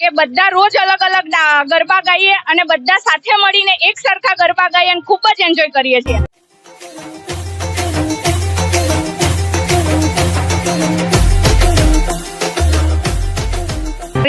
કે બધા રોજ અલગ અલગ ગરબા ગાઈએ અને બધા સાથે મળીને એક સરખા ગરબા ગાઈએ અને ખૂબ જ એન્જોય કરીએ છીએ.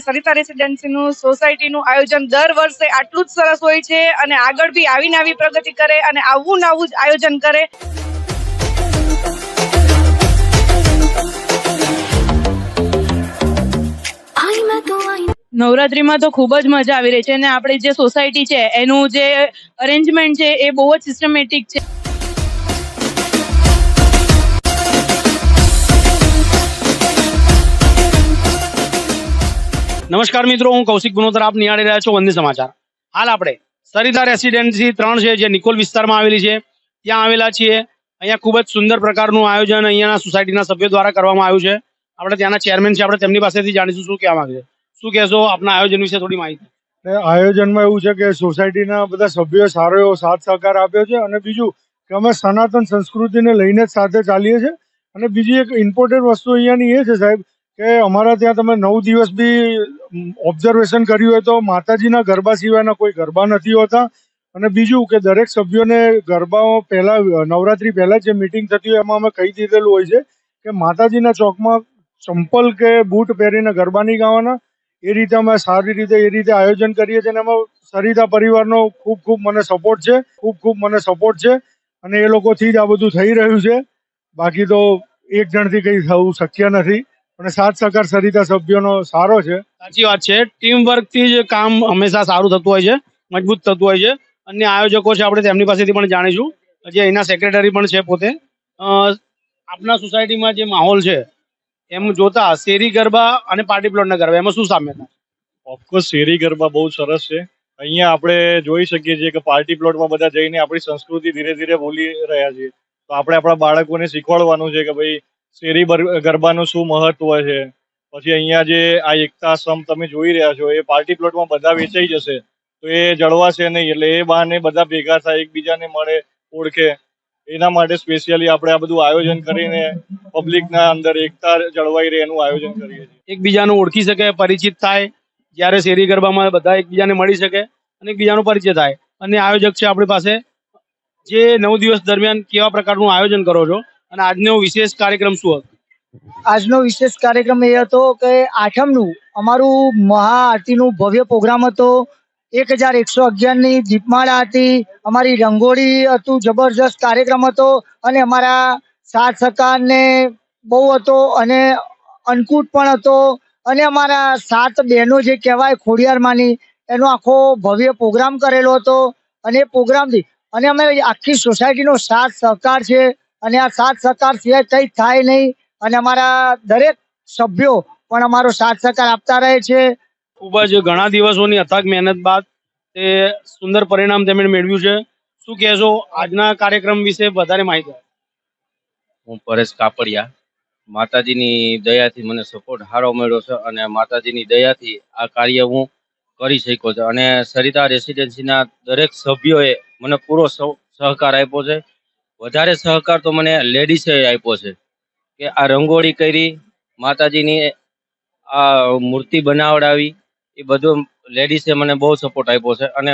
સરિતા રેસિડેન્સીનું સોસાયટીનું આયોજન દર વર્ષે આટલું જ સરસ હોય છે અને આગળ બી આવીને આવી પ્રગતિ કરે અને આવું આવું જ આયોજન કરે. નવરાત્રીમાં તો ખૂબ જ મજા આવી રહી છે અને આપણી જે સોસાયટી છે, એનું જે અરેન્જમેન્ટ છે, એ બહુ જ સિસ્ટમેટિક છે. નમસ્કાર મિત્રો, હું કૌશિક ગુનોત્તર આપ નિહાળી રહ્યા છો વંદે સમાચાર. હાલ આપણે સરિતા રેસિડેન્સી ત્રણ છે, જે નિકોલ વિસ્તારમાં આવેલી છે. ત્યાં આવેલા છીએ. અહીંયા ખૂબ જ સુંદર પ્રકારનું આયોજન અહીંયાના સોસાયટીના સભ્યો દ્વારા કરવામાં આવ્યું છે. આપણે ત્યાંના ચેરમેન છે, આપણે તેમની પાસેથી જાણીશું શું કહેવા માંગે શું કહેશો આપના આયોજન વિશે થોડી માહિતી? આયોજનમાં એવું છે કે સોસાયટીના બધા સભ્યોએ સારો એવો સાથ સહકાર આપ્યો છે અને બીજું કે અમે સનાતન સંસ્કૃતિને લઈને જ સાથે ચાલીએ છીએ. અને બીજી એક ઇમ્પોર્ટન્ટ વસ્તુ અહીંયાની એ છે સાહેબ કે અમારા ત્યાં તમે નવ દિવસ બી ઓબ્ઝર્વેશન કર્યું હોય તો માતાજીના ગરબા સિવાયના કોઈ ગરબા નથી હોતા. અને બીજું કે દરેક સભ્યોને ગરબાઓ પહેલા, નવરાત્રી પહેલા જે મિટિંગ થતી હોય એમાં અમે કહી દીધેલું હોય છે કે માતાજીના ચોકમાં ચંપલ કે બૂટ પહેરીને ગરબા નહીં ગાવાના. એ રીતે અમે સારી રીતે, એ રીતે આયોજન કરીએ છીએ અને એમાં સરિતા પરિવારનો ખૂબ ખૂબ મને સપોર્ટ છે, ખૂબ ખૂબ મને સપોર્ટ છે અને એ લોકોથી જ આ બધું થઈ રહ્યું છે. બાકી તો એક જણથી કંઈ થવું શક્ય નથી. અને સાથ સહકાર સરિતા સભ્યોનો સારો છે. સાચી વાત છે. ટીમ વર્કથી જ કામ હંમેશા સારું થતું હોય છે મજબૂત થતું હોય છે. અન્ય આયોજકો છે આપણે તેમની પાસેથી પણ જાણીશું. જે એના સેક્રેટરી પણ છે પોતે. આપના સોસાયટીમાં જે માહોલ છે એમ જોતા શેરી ગરબા અને પાર્ટી પ્લોટના ગરબા એમાં શું સામ્યતા ઓફકોર્સ શેરી ગરબા બહુ સરસ છે. અહીંયા આપણે જોઈ શકીએ છીએ કે પાર્ટી પ્લોટમાં બધા જઈને આપણી સંસ્કૃતિ ધીરે ધીરે ભૂલી રહ્યા છીએ તો આપણે આપણા બાળકોને શીખવાડવાનું છે કે ભાઈ શેરી ગરબાનું શું મહત્વ છે? પછી અહીંયા જે આ એકતા સમ તમે જોઈ રહ્યા છો, એ પાર્ટી પ્લોટમાં બધા વેચાઈ જશે. તો એ જળવાશે નહીં, એટલે એ બહાને બધા ભેગા થાય, એકબીજાને મળે, ઓળખે. એના માટે સ્પેશિયલી આપણે આ બધું આયોજન કરીને પબ્લિકના અંદર એકતા જળવાઈ રહે એનું આયોજન કરીએ છીએ. એકબીજાનું ઓળખી શકે, પરિચિત થાય, જ્યારે શેરી ગરબામાં બધા એકબીજાને મળી શકે અને એકબીજાનો પરિચય થાય. અને આયોજક છે આપણી પાસે, જે નવ દિવસ દરમિયાન કેવા પ્રકારનું આયોજન કરો છો? અને આજનો વિશેષ કાર્યક્રમ શું હતો? આજનો વિશેષ કાર્યક્રમ એ હતો કે આઠમનું અમારું મહાઆરતીનું ભવ્ય પ્રોગ્રામ હતો. એક હજાર એકસો અગિયારની દીપમાળા હતી અમારી રંગોળી હતું, જબરજસ્ત કાર્યક્રમ હતો અને અમારા સાથ સહકારને બહુ હતો અને અન્નકૂટ પણ હતો. અને અમારા સાત બહેનો જે કહેવાય ખોડિયારમાંની, એનો આખો ભવ્ય પ્રોગ્રામ કરેલો હતો. અને એ પ્રોગ્રામથી, અને અમે આખી સોસાયટીનો સાથ સહકાર છે. અને આ સાથ સહકાર સિવાય કંઈ થાય નહીં. અને અમારા દરેક સભ્યો પણ અમારો સાથ સહકાર આપતા રહે છે. ખૂબ જ ઘણા દિવસોની અથાગ મહેનત બાદ તે સુંદર પરિણામ તેમણે મેળવ્યું છે. શું કહેશો? આજના કાર્યક્રમ વિશે વધારે માહિતી હું પરેશ કાપડિયા. માતાજીની દયાથી મને સપોર્ટ સારો મળ્યો છે અને માતાજીની દયાથી આ કાર્ય હું કરી શક્યો છું. અને સરિતા રેસિડેન્સીના દરેક સભ્યોએ મને પૂરો સહ- સહકાર આપ્યો છે. વધારે સહકાર તો મને લેડીસે આપ્યો છે કે આ રંગોળી કરી, માતાજીની આ મૂર્તિ બનાવડાવી, એ બધું લેડીસે મને બહુ સપોર્ટ આપ્યો છે. અને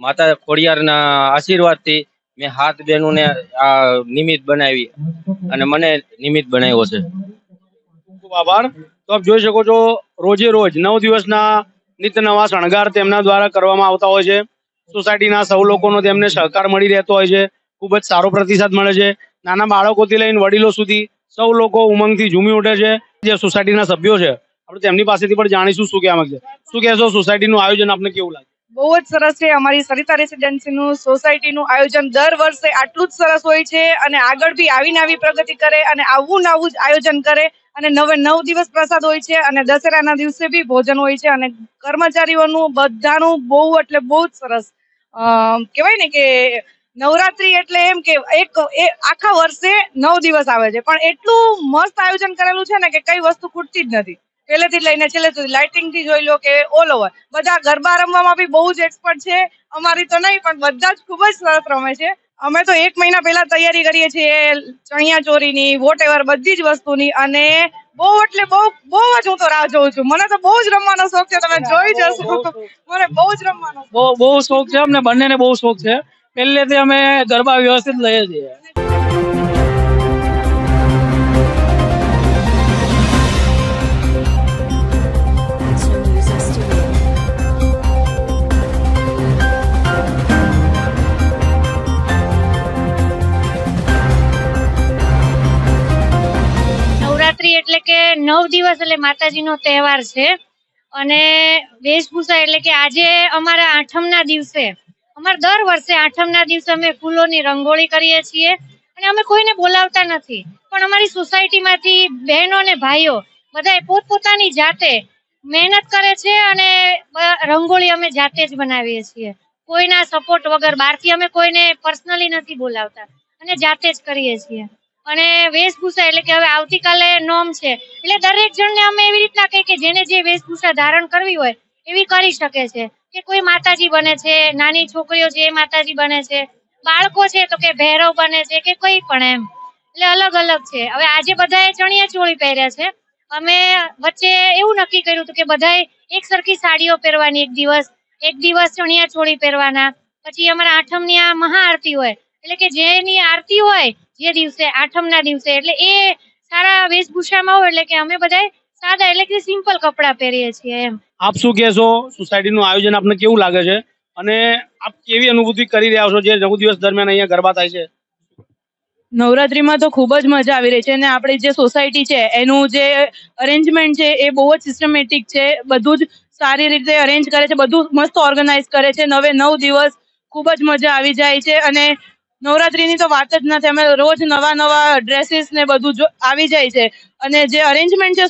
માતા ખોડિયારના આશીર્વાદથી મેં હાથ બહેનોને આ નિમિત્ત બનાવી અને મને નિમિત્ત બનાવ્યો છે. આભાર. તો આપ જોઈ શકો છો, રોજે રોજ નવ દિવસના નિત્ય નવા શણગાર તેમના દ્વારા કરવામાં આવતા હોય છે. સોસાયટીના સૌ લોકોનો તેમને સહકાર મળી રહેતો હોય છે. ખૂબ જ સારો પ્રતિસાદ મળે છે. નાના બાળકોથી લઈને વડીલો સુધી સૌ લોકો ઉમંગથી ઝૂમી ઉઠે છે. જે સોસાયટીના સભ્યો છે, આપણે તેમની પાસેથી પણ જાણીશું શું કહેવા છે. શું કહેશો સોસાયટીનું આયોજન આપને કેવું લાગે? બહુ જ સરસ છે. અમારી સરિતા રેસિડેન્સીનું સોસાયટીનું આયોજન દર વર્ષે આટલું જ સરસ હોય છે અને આગળ બી આવીને આવી પ્રગતિ કરે અને આવું ને આવું જ આયોજન કરે અને નવે નવ દિવસ પ્રસાદ હોય છે અને દશેરાના દિવસે બી ભોજન હોય છે અને કર્મચારીઓનું બધાનું બહુ એટલે બહુ જ સરસ. કહેવાય ને કે નવરાત્રી એટલે એમ કે એક આખા વર્ષે નવ દિવસ આવે છે. પણ એટલું મસ્ત આયોજન કરેલું છે ને કે કઈ વસ્તુ ખૂટતી જ નથી. પહેલેથી લઈને છેલ્લે સુધી લાઇટિંગથી જોઈ લો કે ઓલ ઓવર બધા ગરબા રમવામાં બી બહુ જ એક્સપર્ટ છે. અમારી તો નહીં પણ બધા જ ખૂબ જ સરસ રમે છે. અમે તો એક મહિના પહેલા તૈયારી કરીએ છીએ ચણિયા ચોરીની વોટ એવર બધી જ વસ્તુની. અને બહુ એટલે બહુ બહુ જ હું તો રાહ જોઉં છું. મને તો બહુ જ રમવાનો શોખ છે. તમે જોઈ જશો. મને બહુ જ રમવાનો બહુ બહુ શોખ છે અમને. બંનેને બહુ શોખ છે. પહેલેથી અમે ગરબા વ્યવસ્થિત લઈએ છીએ. એટલે કે નવ દિવસ એટલે માતાજીનો તહેવાર છે. અને વેશભૂષા એટલે કે આજે અમારા આઠમના દિવસે અમારે દર વર્ષે આઠમના દિવસે અમે ફૂલોની રંગોળી કરીએ છીએ અને અમે કોઈને બોલાવતા નથી. પણ અમારી સોસાયટીમાંથી બહેનો અને ભાઈઓ બધા પોતપોતાની જાતે મહેનત કરે છે અને રંગોળી અમે જાતે જ બનાવીએ છીએ. કોઈના સપોર્ટ વગર બહારથી અમે કોઈને પર્સનલી નથી બોલાવતા. અને જાતે જ કરીએ છીએ. અને વેશભૂષા એટલે કે હવે આવતીકાલે નોમ છે. એટલે દરેક જણને અમે એવી રીતના કહીએ કે જેને જે વેશભૂષા ધારણ કરવી હોય એવી કરી શકે છે કે કોઈ માતાજી બને છે, નાની છોકરીઓ છે એ માતાજી બને છે, બાળકો છે તો કે ભૈરવ બને છે કે કોઈ પણ એમ. એટલે અલગ અલગ છે. હવે આજે બધાએ ચણિયા ચોળી પહેર્યા છે. અમે વચ્ચે એવું નક્કી કર્યું હતું કે બધાએ એક સરખી સાડીઓ પહેરવાની, એક દિવસ એક દિવસ ચણિયા ચોળી પહેરવાના. પછી અમારા આઠમની આ મહાઆરતી હોય, એટલે કે જેની આરતી હોય, જે દિવસે, આઠમના દિવસે, એટલે એ સારા વેશભૂષામાં હોય, એટલે કે અમે બધા સાદા એટલે કે સિમ્પલ કપડાં પહેરીએ છીએ એમ. આપ શું કહેશો? સોસાયટીનું આયોજન આપને કેવું લાગે છે? અને આપ કેવી અનુભૂતિ કરી રહ્યા છો જે નવ દિવસ દરમિયાન અહીંયા ગરબા થાય છે? નવરાત્રીમાં તો ખૂબ જ મજા આવી રહી છે અને આપણી જે સોસાયટી છે એનું જે અરેન્જમેન્ટ છે એ બહુ જ સિસ્ટમેટિક છે. બધું જ સારી રીતે અરેન્જ કરે છે બધું મસ્ત ઓર્ગેનાઇઝ કરે છે. નવે નવ દિવસ ખૂબ જ મજા આવી જાય છે અને નવરાત્રીની તો વાત જ નથી. અમે રોજ નવા નવા ડ્રેસીસ ને બધું જો આવી જાય છે. અને જે અરેન્જમેન્ટ છે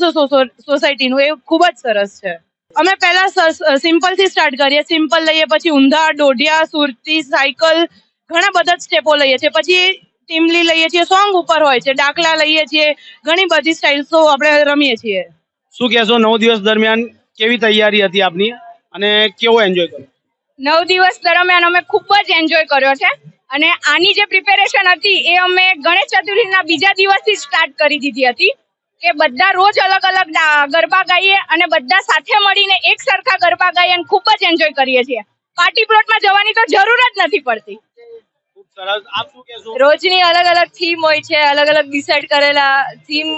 સોસાયટીનું એ ખૂબ જ સરસ છે. અમે પહેલા સિમ્પલથી સ્ટાર્ટ કરીએ. સિમ્પલ લઈએ પછી ઊંધા દોઢિયા સુરતી સાયકલ ઘણા બધા સ્ટેપો લઈએ છીએ. પછી ટીમલી લઈએ છીએ સોંગ ઉપર હોય છે. ડાકલા લઈએ છીએ. ઘણી બધી સ્ટાઇલ્સો આપણે રમીએ છીએ. શું કહેશો નવ દિવસ દરમિયાન કેવી તૈયારી હતી આપની? અને કેવો એન્જોય કર્યો? નવ દિવસ દરમિયાન અમે ખૂબ જ એન્જોય કર્યો છે. અને આની જે પ્રિપેરેશન હતી એ અમે ગણેશ ચતુર્થીના બીજા દિવસથી સ્ટાર્ટ કરી દીધી હતી કે બધા રોજ અલગ અલગ ગરબા ગાઈએ અને બધા સાથે મળીને એક સરખા ગરબા ગાઈએ અને ખૂબ જ એન્જોય કરીએ છીએ. પાર્ટી પ્લોટમાં જવાની તો જરૂર જ નથી પડતી. ખૂબ સરસ. આપ શું કહેશો? રોજની અલગ અલગ થીમ હોય છે અલગ અલગ ડિસાઈડ કરેલા થીમ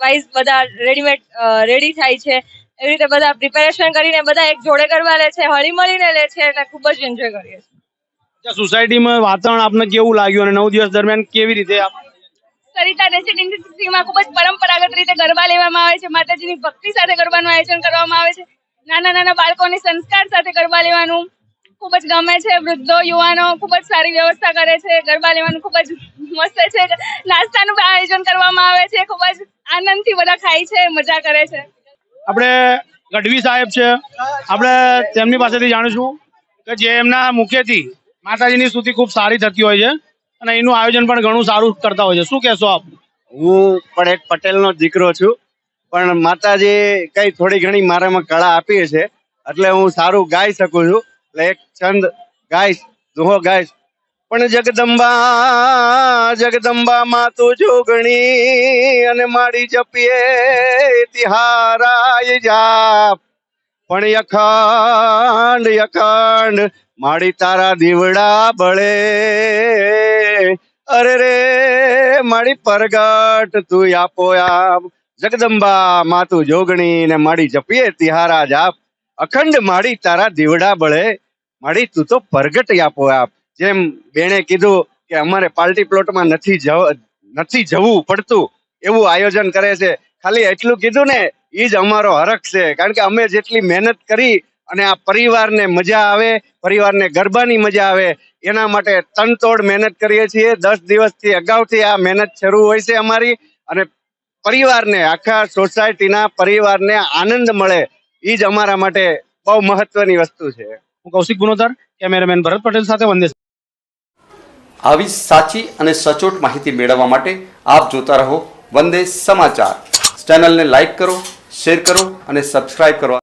વાઇઝ બધા રેડીમેડ રેડી થાય છે. એવી રીતે બધા પ્રિપેરેશન કરીને બધા એક જોડે કરવા લે છે હળી મળીને લે છે એટલે ખૂબ જ એન્જોય કરીએ છીએ. સોસાયટીમાં વાતાવરણ આપને કેવું લાગ્યું અને નવ દિવસ દરમિયાન કેવી રીતે આપ સરિતા રેસિડેન્સીમાં ખૂબ જ પરંપરાગત રીતે ગરબા લેવામાં આવે છે માતાજીની ભક્તિ સાથે ગરબાનું આયોજન કરવામાં આવે છે નાના નાના બાળકોને સંસ્કાર સાથે ગરબા લેવાનું ખૂબ જ ગમે છે વૃદ્ધો યુવાનો ખૂબ જ સારી વ્યવસ્થા કરે છે ગરબા લેવાનું ખૂબ જ મસ્ત છે નાસ્તાનું પણ આયોજન કરવામાં આવે છે ખૂબ જ આનંદથી બધા ખાય છે મજા કરે છે. આપણે ગઢવી સાહેબ છે આપણે તેમની પાસેથી જાણીશું કે જે એમના મુખ્યથી માતાજીની સ્તુતિ ખૂબ સારી થતી હોય છે અને એનું આયોજન પણ ઘણું સારું કરતા હોય છે. શું કહેશો આપ? હું પણ એક પટેલનો દીકરો છું, પણ માતાજી કઈ થોડી ઘણી મારામાં કળા આપી છે, એટલે હું સારું ગાઈ શકું છું. એટલે એક છંદ ગાઈશ, દુહો ગાઈશ. પણ જગદંબા જગદંબા માં તું જોગણી અને માડી જપીએ, તિહારાય જાપ. પણ અખંડ અખંડ માડી તારા દીવડા બળે. અરે રે મારી પરગટ તું આપો આપ જગદંબા માતું જોગણી ને માડી જપીએ, તિહારા જાપ અખંડ માડી તારા દીવડા બળે. માડી, તું તો પરગટ આપો આપ. જેમ બેણે કીધું કે અમારે પાર્ટી પ્લોટમાં નથી નથી જવું પડતું. એવું આયોજન કરે છે. ખાલી એટલું કીધું ને એ જ અમારો હરખ છે. કારણ કે અમે જેટલી મહેનત કરી અને આ પરિવારને મજા આવે પરિવારને ગરબાની મજા આવે એના માટે તનતોડ મહેનત કરીએ છીએ. દસ દિવસથી અગાઉથી આ મહેનત શરૂ હોય છે અમારી અને પરિવારને આખા સોસાયટીના પરિવારને આનંદ મળે એ જ અમારા માટે બહુ મહત્વની વસ્તુ છે. હું કૌશિક ગુનોતર કેમેરામેન ભરત પટેલ સાથે વંદે આવી સાચી અને સચોટ માહિતી મેળવવા માટે આપ જોતા રહો વંદે સમાચાર. ચેનલને લાઈક કરો શેર કરો અને સબસ્ક્રાઇબ કરો.